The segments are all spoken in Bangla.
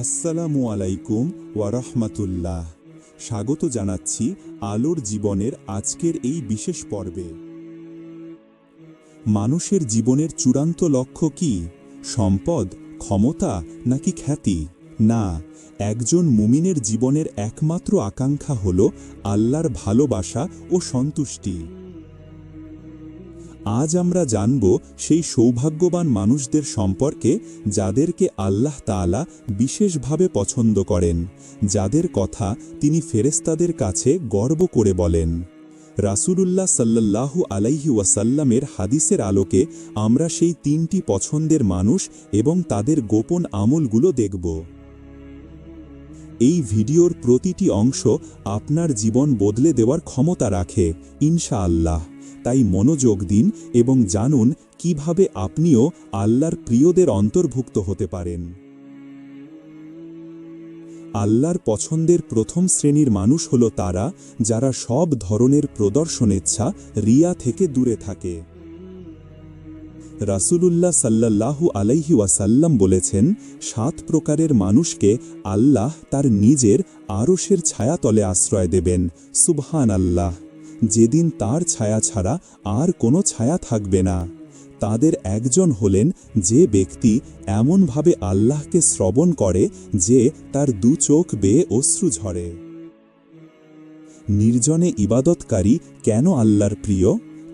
আসসালামু আলাইকুম ওয়ারহমাতুল্লাহ স্বাগত জানাচ্ছি আলোর জীবনের আজকের এই বিশেষ পর্বে। মানুষের জীবনের চূড়ান্ত লক্ষ্য কি? সম্পদ, ক্ষমতা নাকি খ্যাতি? না, একজন মুমিনের জীবনের একমাত্র আকাঙ্ক্ষা হল আল্লাহর ভালোবাসা ও সন্তুষ্টি। আজ আমরা জানব সেই সৌভাগ্যবান মানুষদের সম্পর্কে যাদেরকে আল্লাহ তাআলা বিশেষভাবে পছন্দ করেন, যাদের কথা তিনি ফেরেস্তাদের কাছে গর্ব করে বলেন। রাসূলুল্লাহ সাল্লাল্লাহু আলাইহি ওয়াসাল্লামের হাদিসের আলোকে আমরা সেই তিনটি পছন্দের মানুষ এবং তাদের গোপন আমলগুলো দেখব। এই ভিডিওর প্রতিটি অংশ আপনার জীবন বদলে দেওয়ার ক্ষমতা রাখে, ইনশাআল্লাহ। তাই মনোযোগ দিন এবং জানুন কীভাবে আপনিও আল্লাহর প্রিয়দের অন্তর্ভুক্ত হতে পারেন। আল্লাহর পছন্দের প্রথম শ্রেণির মানুষ হল তারা, যারা সব ধরনের প্রদর্শনেচ্ছা রিয়া থেকে দূরে থাকে। রাসূলুল্লাহ সাল্লাল্লাহু আলাইহি ওয়াসাল্লাম বলেছেন, সাত প্রকারের মানুষকে আল্লাহ তার নিজের আরশের ছায়াতলে আশ্রয় দেবেন। সুবহান আল্লাহ যেদিন তার ছায়া ছাড়া আর কোনো ছায়া থাকবে না। তাদের একজন হলেন যে ব্যক্তি এমনভাবে আল্লাহকে শ্রবণ করে যে তার দু চোখ বেয়ে অশ্রু ঝরে। নির্জনে ইবাদতকারী কেন আল্লাহর প্রিয়?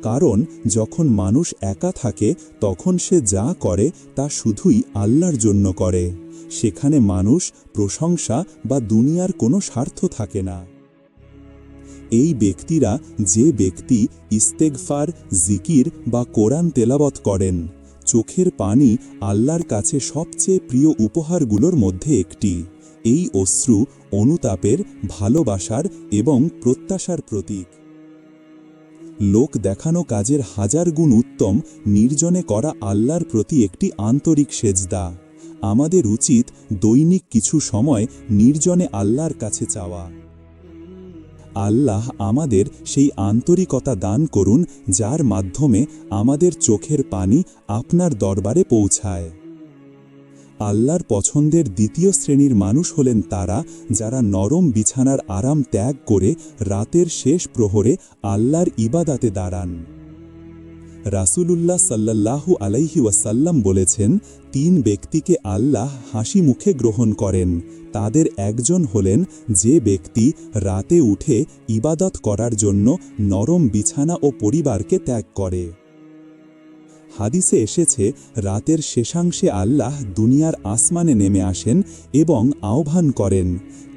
কারণ যখন মানুষ একা থাকে, তখন সে যা করে তা শুধুই আল্লাহর জন্য করে। সেখানে মানুষ প্রশংসা বা দুনিয়ার কোনো স্বার্থ থাকে না। এই ব্যক্তিরা যে ব্যক্তি ইস্তেগফার, জিকির বা কোরআন তেলাবত করেন, চোখের পানি আল্লাহর কাছে সবচেয়ে প্রিয় উপহারগুলোর মধ্যে একটি। এই অশ্রু অনুতাপের, ভালোবাসার এবং প্রত্যাশার প্রতীক। লোক দেখানো কাজের হাজার গুণ উত্তম, নির্জনে করা আল্লাহর প্রতি একটি আন্তরিক সেজদা। আমাদের উচিত দৈনিক কিছু সময় নির্জনে আল্লাহর কাছে চাওয়া। আল্লাহ আমাদের সেই আন্তরিকতা দান করুন, যার মাধ্যমে আমাদের চোখের পানি আপনার দরবারে পৌঁছায়। আল্লাহর পছন্দের দ্বিতীয় শ্রেণির মানুষ হলেন তারা, যারা নরম বিছানার আরাম ত্যাগ করে রাতের শেষ প্রহরে আল্লাহর ইবাদাতে দাঁড়ান। রাসূলুল্লাহ সাল্লাল্লাহু আলাইহি ওয়াসাল্লাম বলেছেন, তিন ব্যক্তিকে আল্লাহ হাসি মুখে গ্রহণ করেন। তাদের একজন হলেন যে ব্যক্তি রাতে উঠে ইবাদত করার জন্য নরম বিছানা ও পরিবারকে ত্যাগ করে। হাদিসে এসেছে, রাতের শেষাংশে আল্লাহ দুনিয়ার আসমানে নেমে আসেন এবং আহ্বান করেন,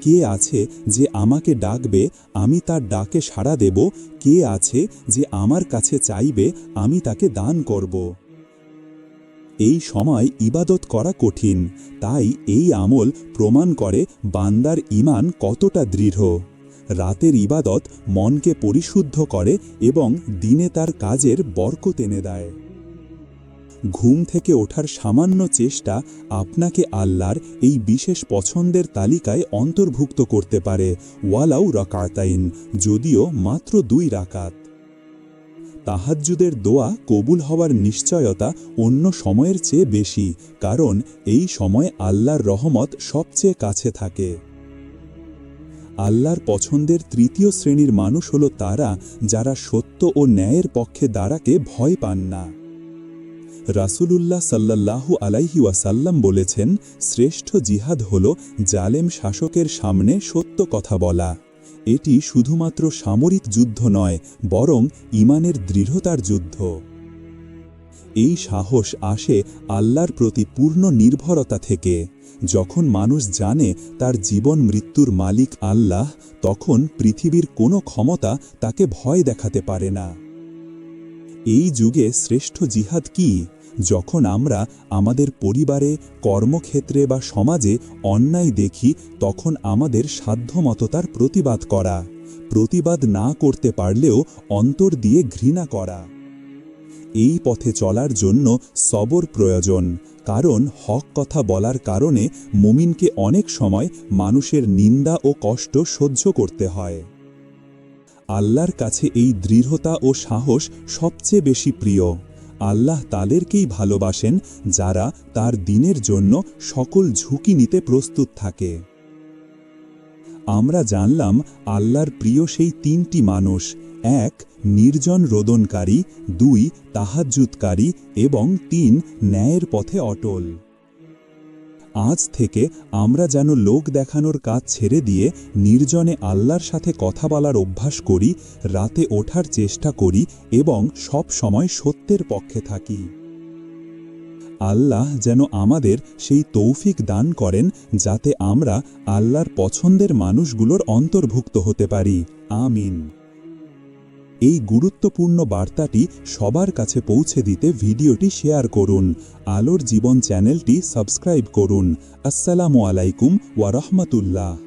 কে আছে যে আমাকে ডাকবে, আমি তার ডাকে সাড়া দেব, কে আছে যে আমার কাছে চাইবে, আমি তাকে দান করব। এই সময় ইবাদত করা কঠিন, তাই এই আমল প্রমাণ করে বান্দার ইমান কতটা দৃঢ়। রাতের ইবাদত মনকে পরিশুদ্ধ করে এবং দিনে তার কাজের বরকত এনে দেয়। ঘুম থেকে ওঠার সামান্য চেষ্টা আপনাকে আল্লাহর এই বিশেষ পছন্দের তালিকায় অন্তর্ভুক্ত করতে পারে, ওয়ালাউ রাকাতাইন, যদিও মাত্র দুই রাকাত। তাহাজ্জুদের দোয়া কবুল হওয়ার নিশ্চয়তা অন্য সময়ের চেয়ে বেশি, কারণ এই সময় আল্লাহর রহমত সবচেয়ে কাছে থাকে। আল্লাহর পছন্দের তৃতীয় শ্রেণির মানুষ হল তারা যারা সত্য ও ন্যায়ের পক্ষে দাঁড়াকে ভয় পান না। রাসূলুল্লাহ সাল্লাল্লাহু আলাইহি ওয়াসাল্লাম বলেছেন, শ্রেষ্ঠ জিহাদ হল জালেম শাসকের সামনে সত্য কথা বলা। এটি শুধুমাত্র সামরিক যুদ্ধ নয়, বরং ইমানের দৃঢ়তার যুদ্ধ। এই সাহস আসে আল্লাহর প্রতি পূর্ণ নির্ভরতা থেকে। যখন মানুষ জানে তার জীবন মৃত্যুর মালিক আল্লাহ, তখন পৃথিবীর কোনো ক্ষমতা তাকে ভয় দেখাতে পারে না। এই যুগে শ্রেষ্ঠ জিহাদ কি? যখন আমরা আমাদের পরিবারে, কর্মক্ষেত্রে বা সমাজে অন্যায় দেখি, তখন আমাদের সাধ্যমততার প্রতিবাদ করা। প্রতিবাদ না করতে পারলেও অন্তর দিয়ে ঘৃণা করা। এই পথে চলার জন্য সবর প্রয়োজন, কারণ হক কথা বলার কারণে মুমিনকে অনেক সময় মানুষের নিন্দা ও কষ্ট সহ্য করতে হয়। আল্লাহর কাছে এই দৃঢ়তা ও সাহস সবচেয়ে বেশি প্রিয়। আল্লাহ তাদেরকেই ভালোবাসেন যারা তার দিনের জন্য সকল ঝুঁকি নিতে প্রস্তুত থাকে। আমরা জানলাম আল্লাহর প্রিয় সেই তিনটি মানুষ, এক নির্জন রোদনকারী, দুই তাহাজ্জুদকারী এবং তিন ন্যায়ের পথে অটল। আজ থেকে আমরা যেন লোক দেখানোর কাজ ছেড়ে দিয়ে নির্জনে আল্লাহর সাথে কথা বলার অভ্যাস করি, রাতে ওঠার চেষ্টা করি এবং সব সময় সত্যের পক্ষে থাকি। আল্লাহ যেন আমাদের সেই তৌফিক দান করেন যাতে আমরা আল্লাহর পছন্দের মানুষগুলোর অন্তর্ভুক্ত হতে পারি। আমিন। এই গুরুত্বপূর্ণ বার্তাটি সবার কাছে পৌঁছে দিতে ভিডিওটি শেয়ার করুন। আলোর জীবন চ্যানেলটি সাবস্ক্রাইব করুন। আসসালামু আলাইকুম ওয়া রাহমাতুল্লাহ।